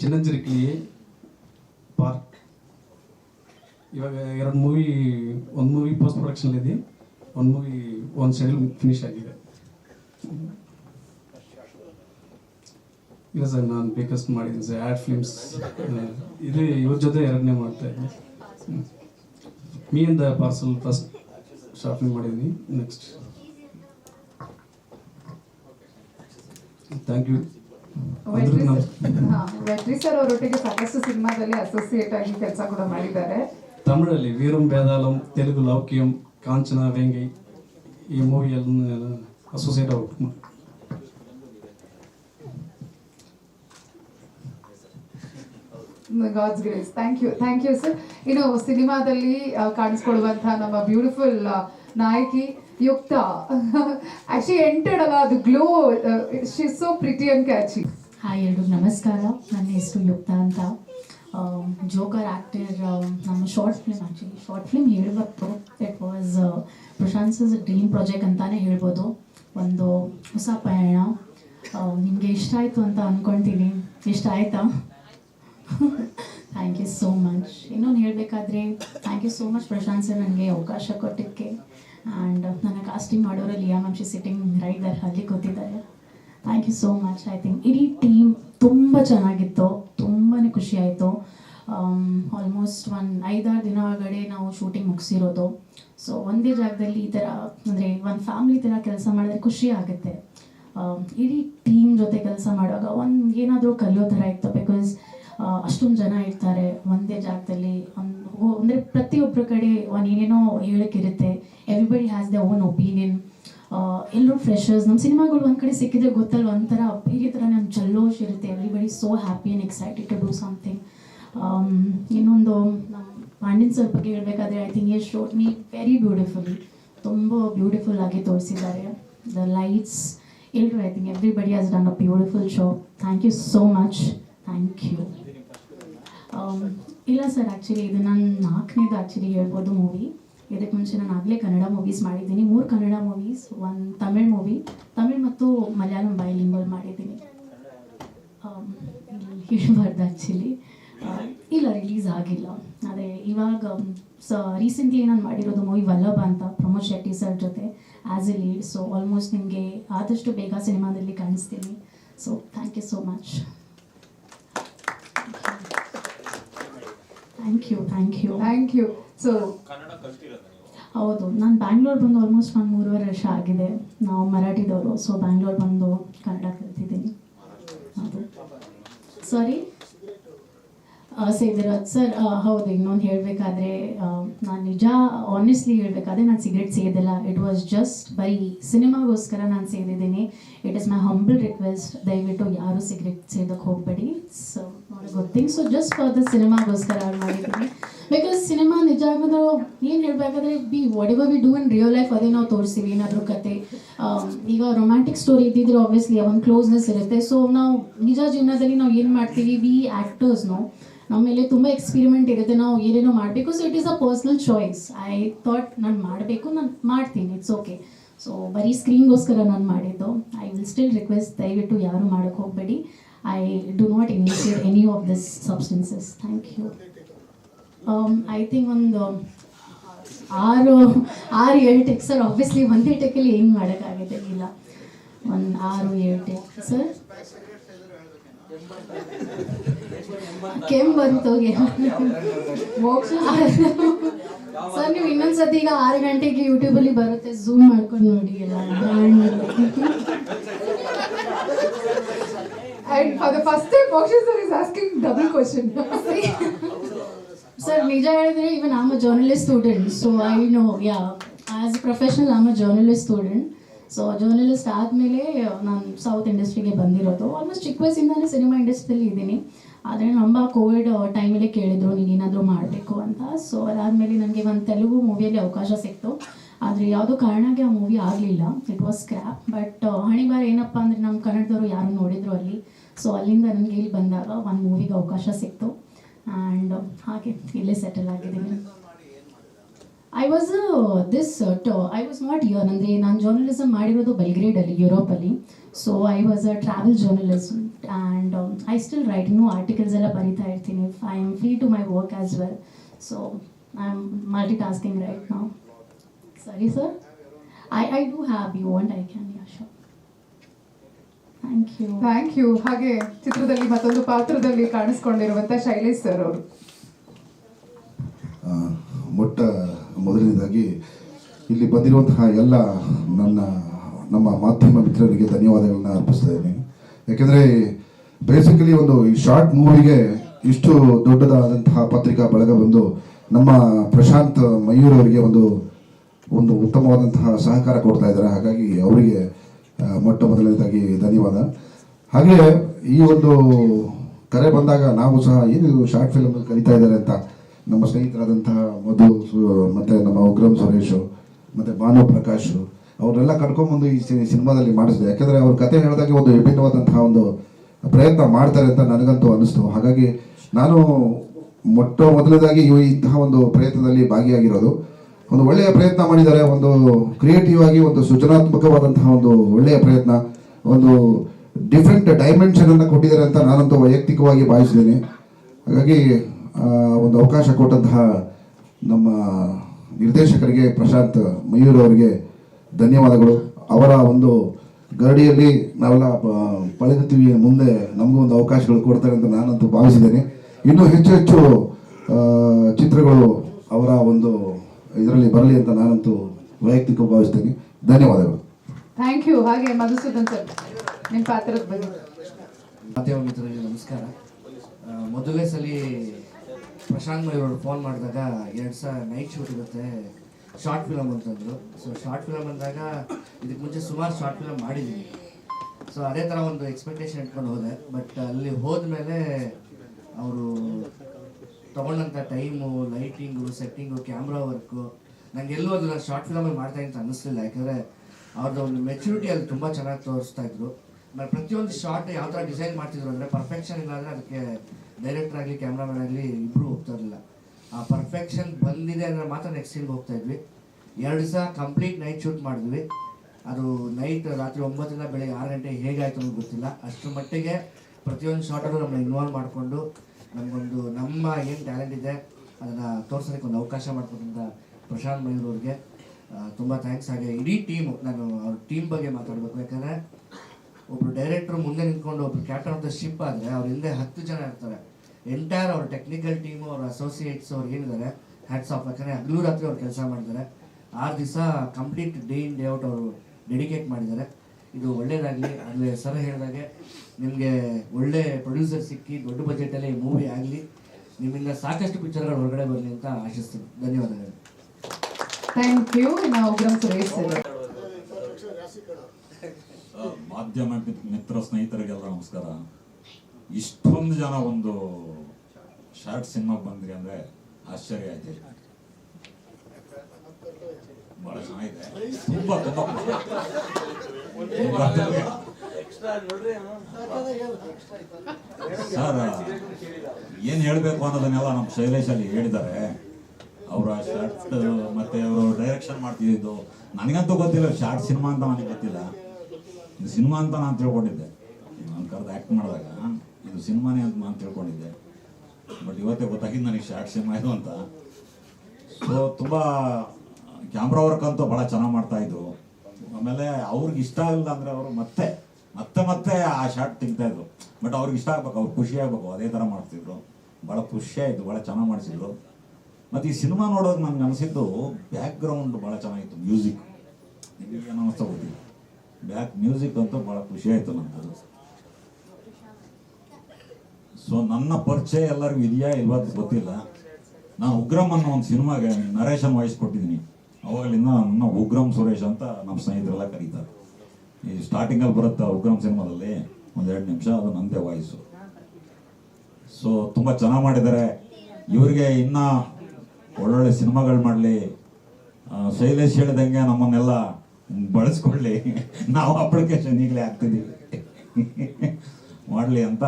Chinnanjiru Kili park. ಇವಾಗ ಎರಡು ಮೂವಿ ಒಂದು ಮೂವಿ ಪೋಸ್ಟ್ ಪ್ರೊಡಕ್ಷನ್ ಇದೆ, ಒಂದು ಮೂವಿ ಒಂದು ಶೆಡ್ಯೂಲ್ ಫಿನಿಶ್ ಆಗಿದೆ. ಇಲ್ಲ ಸರ್ ನಾನು ಬೇಕಷ್ಟು ಮಾಡಿದ್ದೀನಿ ಸರ್. ಆ್ಯಡ್ ಫಿಲ್ಮ್ಸ್ ಇದು ಇವ್ರ ಜೊತೆ ಎರಡನೇ ಮಾಡ್ತಾ ಇದ್ದೆ ಮೀ ಅಂದ ಪಾರ್ಸಲ್ ಫಸ್ಟ್ ಶಾಪಿಂಗ್ ಮಾಡಿದ್ದೀನಿ. Next thank you Vetri sir ಅವರೊಟ್ಟಿಗೆ ಸಾಕಷ್ಟು ಸಿನಿಮಾದಲ್ಲಿ ಅಸೋಸಿಯೇಟ್ ಆಗಿ ಕೆಲಸ ಕೂಡ ಮಾಡಿದ್ದಾರೆ. ತಮಿಳಲ್ಲಿ ವೀರಂ ಬೇದಾಲಂ ತೆಲುಗು ಲೌಕ್ಯಂ ಕಾಂಚನ ವೆಂಗೈ ಈ ಮೂವಿಯನ್ನು ಅಸೋಸಿಯೇಟ್ ಆಗ್ಬಿಟ್ಟು God's grace. Thank you thank you sir ಇನ್ನು ಸಿನಿಮಾದಲ್ಲಿ ಕಾಣಿಸ್ಕೊಳ್ಳುವಂತಹ ನಮ್ಮ ಬ್ಯೂಟಿಫುಲ್ ನಾಯಕಿ ಯುಕ್ತ. ಆಕ್ಚುಲಿ ಎಂಟೆಡ್ ಅಲ್ಲ, ಅದು glow she so pretty and catchy hi ಎಲ್ರಿಗೂ ನಮಸ್ಕಾರ. ನನ್ನ ಹೆಸರು ಯುಕ್ತ ಅಂತ. ಜೋಕರ್ ಆ್ಯಕ್ಟರ್ ನಮ್ಮ short film actually short film ಹೇಳ್ಬೇಕು. It was Prashanth dream project ಅಂತಲೇ ಹೇಳ್ಬೋದು. ಒಂದು ಹೊಸ ಪಯಣ. ನಿಮಗೆ ಇಷ್ಟ ಆಯಿತು ಅಂತ ಅಂದ್ಕೊಳ್ತೀನಿ ಇಷ್ಟ ಆಯಿತಾ? ಥ್ಯಾಂಕ್ ಯು ಸೋ ಮಚ್ ಇನ್ನೊಂದು ಹೇಳಬೇಕಾದ್ರೆ thank you so much Prashanth sir ನನಗೆ ಅವಕಾಶ ಕೊಟ್ಟಿದ್ದಕ್ಕೆ. ಆ್ಯಂಡ್ ನನ್ನ ಕಾಸ್ಟಿಂಗ್ ಮಾಡೋರಲ್ಲಿ ಲಿಯಾ ಸಿಟ್ಟಿಂಗ್ ರೈಟ್ ದರ್ ಅಲ್ಲಿ ಗೊತ್ತಿದ್ದಾರೆ thank you so much I think ಇಡೀ ಟೀಮ್ ತುಂಬ ಚೆನ್ನಾಗಿತ್ತು ತುಂಬಾ ಖುಷಿ ಆಯಿತು. ಆಲ್ಮೋಸ್ಟ್ ಒಂದು ಐದಾರು ದಿನ ಒಳಗಡೆ ನಾವು ಶೂಟಿಂಗ್ ಮುಗಿಸಿರೋದು. ಸೊ ಒಂದೇ ಜಾಗದಲ್ಲಿ ಈ ಥರ ಅಂದರೆ ಒಂದು ಫ್ಯಾಮ್ಲಿ ಥರ ಕೆಲಸ ಮಾಡಿದ್ರೆ ಖುಷಿ ಆಗುತ್ತೆ. ಆಮ್, ಇಡೀ ಟೀಮ್ ಜೊತೆ ಕೆಲಸ ಮಾಡುವಾಗ ಒಂದು ಏನಾದರೂ ಕಲಿಯೋ ಥರ ಇತ್ತು ಬಿಕಾಸ್ ಅಷ್ಟೊಂದು ಜನ ಇರ್ತಾರೆ ಒಂದೇ ಜಾಗದಲ್ಲಿ. ಅಂದರೆ ಪ್ರತಿಯೊಬ್ಬರ ಕಡೆ ಒಂದು ಏನೇನೋ ಹೇಳಕ್ಕಿರುತ್ತೆ everybody has the own opinion ಎಲ್ಲರೂ ಫ್ರೆಶರ್ಸ್ ನಮ್ಮ ಸಿನಿಮಾಗಳು ಒಂದು ಕಡೆ ಸಿಕ್ಕಿದ್ರೆ ಗೊತ್ತಲ್ಲ ಒಂಥರ ಬೇರೆ ಥರ ನಮ್ಮ ಜಲ್ಲೋಶ್ ಇರುತ್ತೆ. Everybody so happy and excited to do something ಇನ್ನೊಂದು ನಮ್ಮ ಪಾಂಡಿನ್ ಸರ್ ಬಗ್ಗೆ ಹೇಳಬೇಕಾದ್ರೆ I think is shot me very beautiful ತುಂಬ ಬ್ಯೂಟಿಫುಲ್ ಆಗಿ ತೋರಿಸಿದ್ದಾರೆ. ದ ಲೈಟ್ಸ್ ಎಲ್ಲರೂ I think everybody has done a beautiful show thank you so much thank you ಇಲ್ಲ ಸರ್ ಆ್ಯಕ್ಚುಲಿ ಇದು ನಾನು ನಾಲ್ಕನೇದು ಆ್ಯಕ್ಚುಲಿ ಹೇಳ್ಬೋದು ಮೂವಿ ಇದಕ್ಕೆ ಮುಂಚೆ ನಾನು ಆಗಲೇ ಕನ್ನಡ ಮೂವೀಸ್ ಮಾಡಿದ್ದೀನಿ. ಮೂರು ಕನ್ನಡ ಮೂವೀಸ್ ಒಂದು ತಮಿಳ್ ಮೂವಿ ತಮಿಳ್ ಮತ್ತು ಮಲಯಾಳಂ ಬೈಲಿಂಗಲ್ ಮಾಡಿದ್ದೀನಿ. ಹೇಳಬಾರ್ದು ಆ್ಯಕ್ಚುಲಿ ಇಲ್ಲ ರಿಲೀಸ್ ಆಗಿಲ್ಲ. ಅದೇ ಇವಾಗ ಸ ರೀಸೆಂಟ್ಲಿ ನಾನು ಮಾಡಿರೋದು ಮೂವಿ ವಲ್ಲಭ ಅಂತ, ಪ್ರಮೋದ್ ಶೆಟ್ಟಿ ಸರ್ ಜೊತೆ as a lead so almost ನಿಮಗೆ ಆದಷ್ಟು ಬೇಗ ಸಿನಿಮಾದಲ್ಲಿ ಕಾಣಿಸ್ತೀನಿ. So thank you so much thank you thank you thank you so ಹೌದು ನಾನು ಬ್ಯಾಂಗ್ಳೂರ್ ಬಂದು ಆಲ್ಮೋಸ್ಟ್ ಒಂದು ಮೂರುವರೆ ವರ್ಷ ಆಗಿದೆ. ನಾವು ಮರಾಠಿದವರು ಸೊ ಬ್ಯಾಂಗ್ಳೂರ್ ಬಂದು ಕನ್ನಡ ಕಲ್ತಿದ್ದೀನಿ. ಹೌದು. ಸಾರಿ ಸೇದಿರಾಜ್ ಸರ್ ಹೌದು, ಇನ್ನೊಂದು ಹೇಳಬೇಕಾದ್ರೆ ನಾನು ನಿಜ ಆನೆಸ್ಟ್ಲಿ ಹೇಳಬೇಕಾದ್ರೆ ನಾನು ಸಿಗರೆಟ್ ಸೇದಿಲ್ಲ. ಇಟ್ ವಾಸ್ ಜಸ್ಟ್ ಬೈ ಸಿನಿಮಾಗೋಸ್ಕರ ನಾನು ಸೇದಿದ್ದೀನಿ. It is my humble request ದಯವಿಟ್ಟು ಯಾರು ಸಿಗರೆಟ್ ಸೇದಕ್ಕೆ ಹೋಗಬೇಡಿ. ಸೊ ಗೊತ್ತಿಂಗ್ ಸೊ ಜಸ್ಟ್ ಫಾರ್ ದ ಸಿನಿಮಾಗೋಸ್ಕರ ಮಾಡಿದ್ದೀನಿ. ಬಿಕಾಸ್ ಸಿನಿಮಾ ನಿಜ ಆಗೋದು ಏನು ಹೇಳಬೇಕಾದ್ರೆ, be whatever we do in real life ಅದೇ ನಾವು ತೋರಿಸ್ತೀವಿ, ಏನಾದರೂ ಕತೆ. ಈಗ ರೊಮ್ಯಾಂಟಿಕ್ ಸ್ಟೋರಿ ಇದ್ದಿದ್ರೆ ಆಬ್ವಿಯಸ್ಲಿ ಒಂದು ಕ್ಲೋಸ್ನೆಸ್ ಇರುತ್ತೆ. ಸೊ ನಾವು ನಿಜ ಜೀವನದಲ್ಲಿ ನಾವು ಏನು ಮಾಡ್ತೀವಿ ವಿ ಆ್ಯಕ್ಟರ್ಸ್ನು ನಮ್ಮ ತುಂಬ ಎಕ್ಸ್ಪಿರಿಮೆಂಟ್ ಇರುತ್ತೆ. ನಾವು ಏನೇನೋ ಮಾಡಬೇಕು. So it is a personal choice I thought ನಾನು ಮಾಡಬೇಕು, ನಾನು ಮಾಡ್ತೀನಿ. ಇಟ್ಸ್ ಓಕೆ ಸೊ ಬರೀ ಸ್ಕ್ರೀನ್ಗೋಸ್ಕರ ನಾನು ಮಾಡಿದ್ದು. ಐ ವಿಲ್ ಸ್ಟಿಲ್ ರಿಕ್ವೆಸ್ಟ್ ದಯವಿಟ್ಟು ಯಾರು ಮಾಡೋಕ್ಕೆ ಹೋಗಬೇಡಿ. I do not initiate any of this substances thank you I think ಒಂದು ಆರು ಆರು, ಏಳು ಟೆಕ್ ಸರ್ ಆಬ್ವಿಯಸ್ಲಿ ಒಂದೇ ಟೆಕ್ಕಲ್ಲಿ ಏನು ಮಾಡೋಕ್ಕಾಗುತ್ತೆ ಇಲ್ಲ. ಒಂದು ಆರು, ಏಳು ಟೆಕ್ ಸರ್ ಕೆಮ್ಮು ಬಂತು ಮೋಕ್ಷ ಸರ್ ನೀವು ಇನ್ನೊಂದ್ಸತಿ ಈಗ ಆರು ಗಂಟೆಗೆ ಯೂಟ್ಯೂಬಲ್ಲಿ ಬರುತ್ತೆ ಝೂಮ್ ಮಾಡ್ಕೊಂಡು ನೋಡಿ ಎಲ್ಲ. And for the first time Moksha sir is asking double question sir ನಿಜ ಹೇಳಿದ್ರೆ even am a journalist student so I know yeah as a professional am a journalist student so journalist ಆದಮೇಲೆ ನಾನು ಸೌತ್ ಇಂಡಸ್ಟ್ರಿಗೆ ಬಂದಿರೋದು. ಆಲ್ಮೋಸ್ಟ್ ಚಿಕ್ಕ ವಯಸ್ಸಿಂದಾನೇ ಸಿನಿಮಾ ಇಂಡಸ್ಟ್ರಿಯಲ್ಲಿ ಇದ್ದೀನಿ. ಆದರೆ ನಮ್ಮ ಕೋವಿಡ್ ಟೈಮಲ್ಲೇ ಕೇಳಿದ್ರು ನೀನೇನಾದರೂ ಮಾಡಬೇಕು ಅಂತ. ಸೊ ಅದಾದಮೇಲೆ ನನಗೆ ಒಂದು ತೆಲುಗು ಮೂವಿಯಲ್ಲಿ ಅವಕಾಶ ಸಿಕ್ತು. ಆದರೆ ಯಾವುದೋ ಕಾರಣಕ್ಕೆ ಆ ಮೂವಿ ಆಗಲಿಲ್ಲ. ಇಟ್ ವಾಸ್ ಸ್ಕ್ರ್ಯಾಪ್ ಬಟ್ ಹಣಿಬಾರ್ ಏನಪ್ಪ ಅಂದರೆ ನಮ್ಮ ಕನ್ನಡದವರು ಯಾರು ನೋಡಿದ್ರು ಅಲ್ಲಿ. ಸೊ ಅಲ್ಲಿಂದ ನನಗೆ ಇಲ್ಲಿ ಬಂದಾಗ ಒಂದು ಮೂವಿಗೆ ಅವಕಾಶ ಸಿಕ್ತು. ಆ್ಯಂಡ್ ಹಾಗೆ, ಇಲ್ಲೇ ಸೆಟಲ್ ಆಗಿದ್ದೀನಿ. I was this I was not your ಅಂದರೆ ನಾನು ಜರ್ನಲಿಸಮ್ ಮಾಡಿರೋದು ಬೆಲ್ಗ್ರೇಡಲ್ಲಿ ಯುರೋಪಲ್ಲಿ so I was a travel journalism and I still write ಇನ್ನೂ ಆರ್ಟಿಕಲ್ಸ್ ಎಲ್ಲ ಬರಿತಾ ಇರ್ತೀನಿ. I am free to my work as well so I am multi tasking right ನಾವು ಸರಿ sir I I do have you want I can yeah show thank you thank you ಹಾಗೆ ಚಿತ್ರದಲ್ಲಿ ಮತ್ತೊಂದು ಪಾತ್ರದಲ್ಲಿ ಕಾಣಿಸ್ಕೊಂಡಿರುವಂಥ ಶೈಲೇಶ್ ಸರ್ ಅವರು ಆ, ಮೊಟ್ಟ ಮೊದಲನೇದಾಗಿ ಇಲ್ಲಿ ಬಂದಿರುವಂತಹ ಎಲ್ಲ ನನ್ನ, ನಮ್ಮ ಮಾಧ್ಯಮ ಮಿತ್ರರಿಗೆ ಧನ್ಯವಾದಗಳನ್ನ ಅರ್ಪಿಸ್ತಾ ಇದ್ದೀನಿ. ಯಾಕೆಂದರೆ ಬೇಸಿಕಲಿ ಒಂದು ಈ ಶಾರ್ಟ್ ಮೂವಿಗೆ ಇಷ್ಟು ದೊಡ್ಡದಾದಂತಹ ಪತ್ರಿಕಾ ಬಳಗ ಬಂದು ನಮ್ಮ ಪ್ರಶಾಂತ್ ಮಯೂರ್ ಅವರಿಗೆ ಒಂದು ಒಂದು ಉತ್ತಮವಾದಂತಹ ಸಹಕಾರ ಕೊಡ್ತಾ ಇದ್ದಾರೆ. ಹಾಗಾಗಿ ಅವರಿಗೆ ಮೊಟ್ಟ ಮೊದಲನೇದಾಗಿ ಧನ್ಯವಾದ. ಹಾಗೆ ಈ ಒಂದು ಕರೆ ಬಂದಾಗ ನಾವು ಸಹ ಏನು ಶಾರ್ಟ್ ಫಿಲ್ಮ್ ಕಲಿತಾ ಇದ್ದಾರೆ ಅಂತ ನಮ್ಮ ಸ್ನೇಹಿತರಾದಂತಹ ಮಧು ಮತ್ತೆ ನಮ್ಮ ಉಗ್ರಂ ಸುರೇಶ್, ಮತ್ತೆ ಭಾನು ಪ್ರಕಾಶ್ ಅವರೆಲ್ಲ ಕರ್ಕೊಂಡ್ಬಂದು ಈ ಸಿನಿಮಾದಲ್ಲಿ ಮಾಡಿಸಿದೆ. ಯಾಕಂದ್ರೆ ಅವ್ರ ಕತೆ ಹೇಳಿದಾಗ ಒಂದು ವಿಭಿನ್ನವಾದಂತಹ ಒಂದು ಪ್ರಯತ್ನ ಮಾಡ್ತಾರೆ ಅಂತ ನನಗಂತೂ ಅನಿಸ್ತು ಹಾಗಾಗಿ ನಾನು ಮೊಟ್ಟ ಮೊದಲನೇದಾಗಿ ಇಂತಹ ಒಂದು ಪ್ರಯತ್ನದಲ್ಲಿ ಭಾಗಿಯಾಗಿರೋದು. ಒಂದು ಒಳ್ಳೆಯ ಪ್ರಯತ್ನ ಮಾಡಿದ್ದಾರೆ. ಒಂದು ಕ್ರಿಯೇಟಿವ್ ಆಗಿ ಒಂದು ಸೃಜನಾತ್ಮಕವಾದಂತಹ ಒಂದು ಒಳ್ಳೆಯ ಪ್ರಯತ್ನ. ಒಂದು ಡಿಫ್ರೆಂಟ್ ಡೈಮೆನ್ಷನ್ ಅನ್ನು ಕೊಟ್ಟಿದ್ದಾರೆ ಅಂತ ನಾನಂತೂ ವೈಯಕ್ತಿಕವಾಗಿ ಭಾವಿಸಿದ್ದೇನೆ. ಹಾಗಾಗಿ ಒಂದು ಅವಕಾಶ ಕೊಟ್ಟಂತಹ ನಮ್ಮ ನಿರ್ದೇಶಕರಿಗೆ ಪ್ರಶಾಂತ್ ಮಯೂರ್ ಅವರಿಗೆ ಧನ್ಯವಾದಗಳು. ಅವರ ಒಂದು ಗರಡಿಯಲ್ಲಿ ನಾವೆಲ್ಲ ಪಳಗುತ್ತೀವಿ ಮುಂದೆ ನಮಗೂ ಒಂದು ಅವಕಾಶಗಳು ಕೊಡ್ತಾರೆ ಅಂತ ನಾನಂತೂ ಭಾವಿಸಿದ್ದೇನೆ. ಇನ್ನೂ ಹೆಚ್ಚು ಹೆಚ್ಚು ಚಿತ್ರಗಳು ಅವರ ಒಂದು ಇದರಲ್ಲಿ ಬರಲಿ ಅಂತ ನಾನಂತೂ ವೈಯಕ್ತಿಕ ಭಾವಿಸ್ತೇನೆ ಧನ್ಯವಾದಗಳು. ಥ್ಯಾಂಕ್ ಯು ಹಾಗೆ ಮಧುಸೂದನ್ ಸರ್ ನಿಮ್ಮ ಪಾತ್ರದ ಬಗ್ಗೆ ಮಾಧ್ಯಮ ಮಿತ್ರರಿಗೆ ನಮಸ್ಕಾರ. ಮೊದಲೇ ಮೊದಲನೇ ಸಲ ಪ್ರಶಾಂತ್ ಮೈ ಅವರು ಫೋನ್ ಮಾಡಿದಾಗ ಎರಡು ಸಹ ನೈಟ್ ಶೂಟ್ ಇರುತ್ತೆ ಶಾರ್ಟ್ ಫಿಲಮ್ ಅಂತಂದ್ರು ಸೊ ಶಾರ್ಟ್ ಫಿಲಮ್ ಅಂದಾಗ ಇದಕ್ಕೆ ಮುಂಚೆ ಸುಮಾರು ಶಾರ್ಟ್ ಫಿಲಮ್ ಮಾಡಿದ್ದೀನಿ ಸೊ ಅದೇ ಥರ ಒಂದು ಎಕ್ಸ್ಪೆಕ್ಟೇಷನ್ ಇಟ್ಕೊಂಡು ಹೋದೆ. ಬಟ್ ಅಲ್ಲಿ ಹೋದ್ಮೇಲೆ ಅವರು ತೊಗೊಂಡಂಥ time lighting setting camera work ನಂಗೆ ಎಲ್ಲೂ ಅದು ನಾನು ಶಾರ್ಟ್ ಫಿಲಮಲ್ಲಿ ಮಾಡ್ತಾ ಅಂತ ಅನ್ನಿಸ್ಲಿಲ್ಲ. ಯಾಕಂದರೆ ಅವ್ರದ್ದು ಒಂದು ಮೆಚುರಿಟಿ ಅಲ್ಲಿ ತುಂಬ ಚೆನ್ನಾಗಿ ತೋರಿಸ್ತಾ ಇದ್ರು. ಆಮೇಲೆ ಪ್ರತಿಯೊಂದು ಶಾರ್ಟ್ ಯಾವ ಥರ ಡಿಸೈನ್ ಮಾಡ್ತಿದ್ರು ಅಂದರೆ ಪರ್ಫೆಕ್ಷನ್ ಇಲ್ಲ ಅದಕ್ಕೆ ಡೈರೆಕ್ಟರ್ ಆಗಲಿ ಕ್ಯಾಮ್ರಾಮನ್ ಆಗಲಿ ಇಬ್ಬರು ಹೋಗ್ತಾ ಇರಲಿಲ್ಲ. ಆ ಪರ್ಫೆಕ್ಷನ್ ಬಂದಿದೆ ಅಂದರೆ ಮಾತ್ರ ನೆಕ್ಸ್ಟ್ ಸೀನ್ಗೆ ಹೋಗ್ತಾ ಇದ್ವಿ. ಎರಡು ದಿವಸ ಕಂಪ್ಲೀಟ್ ನೈಟ್ ಶೂಟ್ ಮಾಡಿದ್ವಿ. ಅದು ನೈಟ್ ರಾತ್ರಿ ಒಂಬತ್ತರಿಂದ ಬೆಳಗ್ಗೆ ಆರು ಗಂಟೆ ಹೇಗಾಯ್ತು ಅನ್ನೋದು ಗೊತ್ತಿಲ್ಲ. ಅಷ್ಟರ ಮಟ್ಟಿಗೆ ಪ್ರತಿಯೊಂದು ಶಾರ್ಟಲ್ಲೂ ನಮ್ಮನ್ನ ಇನ್ವಾಲ್ವ್ ಮಾಡಿಕೊಂಡು ನಮಗೊಂದು, ನಮ್ಮ ಏನು ಟ್ಯಾಲೆಂಟ್ ಇದೆ, ಅದನ್ನು ತೋರ್ಸೋದಕ್ಕೆ ಒಂದು ಅವಕಾಶ ಮಾಡಿಕೊಟ್ಟಂಥ ಪ್ರಶಾಂತ್ ಮಯೂರ್ ಅವ್ರಿಗೆ ತುಂಬ ಥ್ಯಾಂಕ್ಸ್ ಹಾಗೆ ಇಡೀ ಟೀಮು ನಾನು ಅವ್ರ ಟೀಮ್ ಬಗ್ಗೆ ಮಾತಾಡಬೇಕು. ಯಾಕಂದರೆ ಒಬ್ಬರು ಡೈರೆಕ್ಟ್ರು ಮುಂದೆ ನಿಂತ್ಕೊಂಡು ಒಬ್ರು ಕ್ಯಾಪ್ಟನ್ ಆಫ್ ದ ಶಿಪ್ ಆದರೆ ಅವ್ರ ಹಿಂದೆ ಹತ್ತು ಜನ ಇರ್ತಾರೆ. ಎಂಟೈರ್ ಅವ್ರ ಟೆಕ್ನಿಕಲ್ ಟೀಮು ಅವ್ರ ಅಸೋಸಿಯೇಟ್ಸ್ ಅವ್ರು ಏನಿದ್ದಾರೆ ಹ್ಯಾಟ್ಸ್ ಆಫ್ ಯಾಕಂದರೆ ಹಗಲು ರಾತ್ರಿ ಅವ್ರು ಕೆಲಸ ಮಾಡಿದ್ದಾರೆ. ಆರು ದಿವಸ complete day in day out ಅವರು ಡೆಡಿಕೇಟ್ ಮಾಡಿದ್ದಾರೆ. ಇದು ಒಳ್ಳೇದಾಗಲಿ. ಅಲ್ಲಿ ಸರ್ ಹೇಳಿದಾಗೆ ನಿಮಗೆ ಒಳ್ಳೆ ಪ್ರೊಡ್ಯೂಸರ್ ಸಿಕ್ಕಿ ದೊಡ್ಡ ಬಜೆಟಲ್ಲಿ ಮೂವಿ ಆಗಲಿ ನಿಮ್ಮಿಂದ ಸಾಕಷ್ಟು ಪಿಕ್ಚರ್ಗಳು ಹೊರಗಡೆ ಬರಲಿ ಅಂತ ಆಶಿಸ್ತೀನಿ. ಧನ್ಯವಾದಗಳು. ಥ್ಯಾಂಕ್ ಯು ಮಾಧ್ಯಮ ಮಿತ್- ಮಿತ್ರ ಸ್ನೇಹಿತರಿಗೆಲ್ಲ ನಮಸ್ಕಾರ. ಇಷ್ಟೊಂದು ಜನ ಒಂದು ಶಾರ್ಟ್ ಸಿನಿಮಾ ಬಂದ್ರಿ ಅಂದ್ರೆ ಆಶ್ಚರ್ಯ ಆಯ್ತು. ಬಹಳ ಚೆನ್ನಾಗಿದೆ. ತುಂಬಾ ತುಂಬಾ. ಸರ್, ಏನ್ ಹೇಳ್ಬೇಕು ಅನ್ನೋದನ್ನೆಲ್ಲ ನಮ್ಮ ಶೈಲೇಶ್ ಅಲ್ಲಿ ಹೇಳಿದ್ದಾರೆ. ಅವರ ಶಾರ್ಟ್ ಮತ್ತೆ ಅವರು ಡೈರೆಕ್ಷನ್ ಮಾಡ್ತಿದ್ದು. ನನಗಂತೂ ಗೊತ್ತಿಲ್ಲ ಶಾರ್ಟ್ ಸಿನಿಮಾ ಅಂತ ನನಗೆ ಗೊತ್ತಿಲ್ಲ. ಸಿನಿಮಾ ಅಂತ ನಾನು ತಿಳ್ಕೊಂಡಿದ್ದೆ. ನಾನು ಕರೆದು ಆ್ಯಕ್ಟ್ ಮಾಡಿದಾಗ. ಇದು ಸಿನಿಮಾನೇ ಅಂತ ನಾನು ತಿಳ್ಕೊಂಡಿದ್ದೆ. ಬಟ್ ಇವತ್ತೇ ಗೊತ್ತಾಗಿದ್ದು ನನಗೆ ಶಾರ್ಟ್ ಸಿನಿಮಾ ಇದು ಅಂತ. ಸೊ ತುಂಬ ಕ್ಯಾಮ್ರಾ ವರ್ಕ್ ಅಂತೂ ಭಾಳ ಚೆನ್ನಾಗಿ ಮಾಡ್ತಾ ಆಮೇಲೆ ಅವ್ರಿಗೆ ಇಷ್ಟ ಆಗಿಲ್ಲ ಅಂದರೆ ಅವರು ಮತ್ತೆ ಮತ್ತೆ ಮತ್ತೆ ಆ ಶಾರ್ಟ್ ತೆಗಿತಾ ಇದ್ರು. ಬಟ್ ಅವ್ರಿಗೆ ಇಷ್ಟ ಆಗ್ಬೇಕು, ಅವ್ರು ಖುಷಿ ಆಗ್ಬೇಕು, ಅದೇ ಥರ ಮಾಡ್ತಿದ್ರು. ಭಾಳ ಖುಷಿಯಾಯಿತು ಭಾಳ ಚೆನ್ನಾಗಿ ಮಾಡಿಸಿದ್ರು. ಮತ್ತು ಈ ಸಿನಿಮಾ ನೋಡೋದು ನನಗೆ ಅನಿಸಿದ್ದು ಬ್ಯಾಕ್ ಗ್ರೌಂಡ್ ಭಾಳ ಚೆನ್ನಾಗಿತ್ತು ಮ್ಯೂಸಿಕ್ ನಿಮಗೆ ಏನು ಅನಿಸ್ತಾ ಬ್ಯಾಕ್ ಮ್ಯೂಸಿಕ್ ಅಂತೂ ಭಾಳ ಖುಷಿ ಆಯಿತು ನನಗೆ ಸೊ ನನ್ನ ಪರಿಚಯ ಎಲ್ಲರಿಗೂ ಇದೆಯಾ ಇಲ್ವಾ ಗೊತ್ತಿಲ್ಲ. ನಾನು ಉಗ್ರಂ ಅನ್ನೋ ಒಂದು ಸಿನಿಮಾಗೆ ನರೇಶನ್ ವಾಯ್ಸ್ ಕೊಟ್ಟಿದ್ದೀನಿ. ಅವಾಗಲಿಂದ ನನ್ನ ಉಗ್ರಂ ಸುರೇಶ್ ಅಂತ ನಮ್ಮ ಸ್ನೇಹಿತರೆಲ್ಲ ಕರೀತಾರೆ. ಈ ಸ್ಟಾರ್ಟಿಂಗಲ್ಲಿ ಬರುತ್ತೆ ಉಗ್ರಂ ಸಿನಿಮಾದಲ್ಲಿ? ಒಂದೆರಡು ನಿಮಿಷ, ಅದು ನಂದೇ ವಾಯ್ಸು ಸೊ ತುಂಬ ಚೆನ್ನಾಗಿ ಮಾಡಿದ್ದಾರೆ. ಇವರಿಗೆ ಇನ್ನ ಒಳ್ಳೊಳ್ಳೆ ಸಿನಿಮಾಗಳು ಮಾಡಲಿ. ಶೈಲೇಶ್ ಹೇಳಿದಂಗೆ ನಮ್ಮನ್ನೆಲ್ಲ ಬಳಸ್ಕೊಳ್ಳಿ. ನಾವು ಅಪ್ಲಿಕೇಶನ್ ಈಗಲೇ ಹಾಕ್ತಿದ್ದೀವಿ. ಮಾಡಲಿ ಅಂತ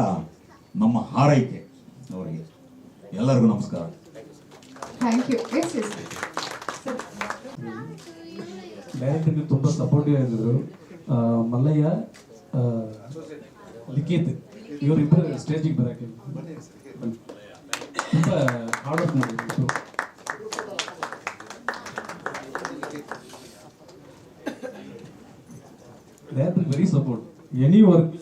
ನಮ್ಮ ಹಾರೈಕೆ ಅವರಿಗೆ. ಎಲ್ಲರಿಗೂ ನಮಸ್ಕಾರ. ಥ್ಯಾಂಕ್ ಡೈರೆಕ್ಟರ್ ತುಂಬ ಸಪೋರ್ಟಿವ್ ಆಗಿದ್ರು ಮಲ್ಲಯ್ಯ ಲಿಖಿತ್ ಇವರಿಬ್ಬರು ಸ್ಟೇಜಿಗೆ ಬರಕ್ಕೆ. ತುಂಬ hard work director very support any work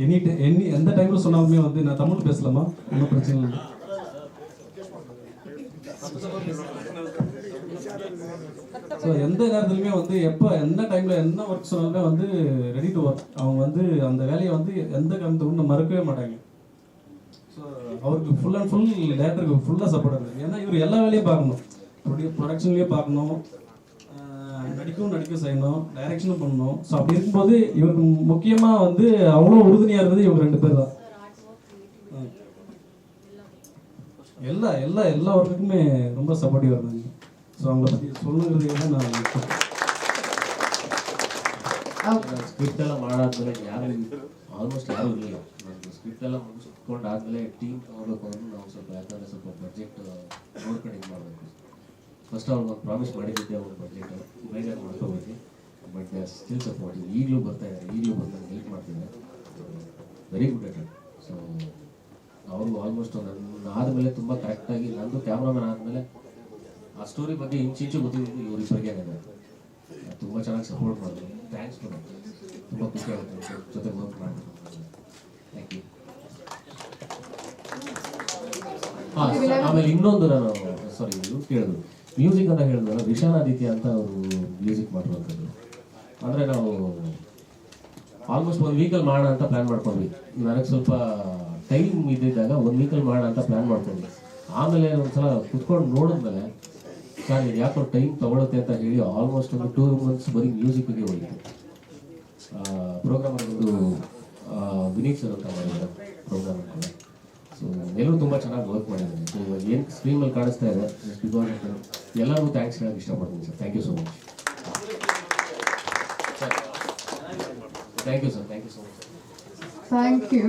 any any எந்த டைமில் சொன்னாலுமே வந்து நான் தமிழ் பேசலாமா? ஒன்றும் பிரச்சனை இல்லை. ஸோ எந்த நேரத்துலையுமே வந்து எப்போ எந்த டைமில் என்ன ஒர்க் சொன்னாலுமே வந்து ரெடி டு ஒர்க் அவங்க வந்து அந்த வேலையை வந்து எந்த காரணத்தை கொண்டு மறக்கவே மாட்டாங்க. ஸோ அவருக்கு ஃபுல் அண்ட் ஃபுல் டேரக்டருக்கு ஃபுல்லாக சப்போர்ட் இருக்குது ஏன்னா இவர் எல்லா வேலையும் பார்க்கணும். ப்ரொடியூ ப்ரொடக்ஷன்லேயும் பார்க்கணும். நடிக்கவும் நடிக்க செய்யணும் டைரக்ஷனும் பண்ணணும் ஸோ அப்படி இருக்கும்போது இவருக்கு முக்கியமாக வந்து அவ்வளோ உறுதுணையாக இருந்தது இவங்க ரெண்டு பேர் தான் ம். எல்லா எல்லா எல்லா ஒர்க்குக்குமே ரொம்ப சப்போர்ட்டிவாக இருந்தாங்க ஸோ அவங்கள பற்றி சொல்லுங்கிறதுக்கு தான் நான் ಸ್ಕ್ರಿಪ್ಟ್ ಎಲ್ಲ ಮಾಡಾದ್ಮೇಲೆ ಯಾರು ಆಲ್ಮೋಸ್ಟ್ ಯಾರು ಇರಲಿಲ್ಲ ಸ್ಕ್ರಿಪ್ಟ್ ಎಲ್ಲ ಮುಗಿಸ್ಕೊಂಡು ಆದ್ಮೇಲೆ ಟೀಮ್ ತಗೋಬೇಕು ಅಂದ್ರೆ ನಾವು ಸ್ವಲ್ಪ ಯಾಕಂದ್ರೆ ಸ್ವಲ್ಪ ಬಜೆಟ್ ನೋಡ್ಕೊಂಡು ಇದು ಮಾಡಬೇಕು ಫಸ್ಟ್ ಅವ್ರಿಗೆ ಒಂದು ಪ್ರಾಮಿಸ್ ಮಾಡಿದ್ದೆ ಒಂದು ಬಜೆಟ್ ಬೇಗ ಮಾಡ್ಕೋಬೇಕು ಬಟ್ ಸ್ಟಿಲ್ ಸಪೋರ್ಟ್ ಈಗಲೂ ಬರ್ತಾ ಇದ್ದಾರೆ ಈಗಲೂ ಬಂದು ನನಗೆ ಹೆಲ್ಪ್ ಮಾಡ್ತಿದ್ದಾರೆ ವೆರಿ ಗುಡ್ ಅಟ್ ಸೊ ಅವ್ರಿಗೂ ಆಲ್ಮೋಸ್ಟ್ ನನ್ನ ಆದಮೇಲೆ ತುಂಬ ಕರೆಕ್ಟಾಗಿ ನಂದು ಕ್ಯಾಮ್ರಾಮನ್ ಆದಮೇಲೆ ಆ ಸ್ಟೋರಿ ಬಗ್ಗೆ ಇಂಚಿಂಚು ಗೊತ್ತಿದ್ದು ಇವರಿಬ್ಬರಿಗೆ ಆಗಿದೆ. ತುಂಬ ಚೆನ್ನಾಗಿ ಸಪೋರ್ಟ್ ಮಾಡಿದ್ರು. ಥ್ಯಾಂಕ್ಸ್ ಫಾರ್ ತುಂಬ ಖುಷಿ ಆಗುತ್ತೆ ಅವ್ರ ಜೊತೆ ವರ್ಕ್ ಮಾಡಿ ಥ್ಯಾಂಕ್ ಯು ಹಾಂ ಆಮೇಲೆ ಇನ್ನೊಂದು ನಾನು ಸಾರಿ ಕೇಳಿದ್ರು. ಮ್ಯೂಸಿಕ್ ಅಂತ ಹೇಳಿದ್ರು ವಿಷಾನಾದಿತ್ಯ ಅಂತ ಅವರು ಮ್ಯೂಸಿಕ್ ಮಾಡಿರುವಂಥದ್ದು ಅಂದರೆ ನಾವು ಆಲ್ಮೋಸ್ಟ್ ಒಂದು ವೀಕಲ್ಲಿ ಮಾಡೋಣ ಅಂತ ಪ್ಲ್ಯಾನ್ ಮಾಡ್ಕೊಂಡ್ವಿ. ನನಗೆ ಸ್ವಲ್ಪ ಟೈಮ್ ಇದ್ದಿದ್ದಾಗ ಒಂದು ವೀಕಲ್ಲಿ ಮಾಡೋಣ ಅಂತ ಪ್ಲ್ಯಾನ್ ಮಾಡ್ಕೊಂಡ್ವಿ. ಆಮೇಲೆ ಒಂದ್ಸಲ ಕುತ್ಕೊಂಡು ನೋಡಿದ್ಮೇಲೆ, ಸರ್, ಇದು ಯಾಕೋ ಟೈಮ್ ತಗೊಳುತ್ತೆ ಅಂತ ಹೇಳಿ ಆಲ್ಮೋಸ್ಟ್ ಒಂದು ಟೂ ಮಂತ್ಸ್ ಬರೀ ಮ್ಯೂಸಿಕ್ಗೆ ಹೋಗಿತ್ತು ಪ್ರೋಗ್ರಾಮ್ ಒಂದು ವಿನೀತ್ ಸರ್ ಅಂತ ಮಾಡಿದ್ದಾರೆ ಪ್ರೋಗ್ರಾಮ್ ಸೊ ಎಲ್ಲರೂ ತುಂಬ ಚೆನ್ನಾಗಿ ವರ್ಕ್ ಮಾಡಿದ್ದಾರೆ. ಸೊ ಏನು ಮೇಲೆ ಕಾಣಿಸ್ತಾ ಇದೆ ಬಿಕಾಸ್ ಎಲ್ಲರಿಗೂ ಥ್ಯಾಂಕ್ಸ್ ಹೇಳಕ್ಕೆ ಇಷ್ಟಪಡ್ತೀನಿ sir. Thank you so much thank you sir thank you so much thank you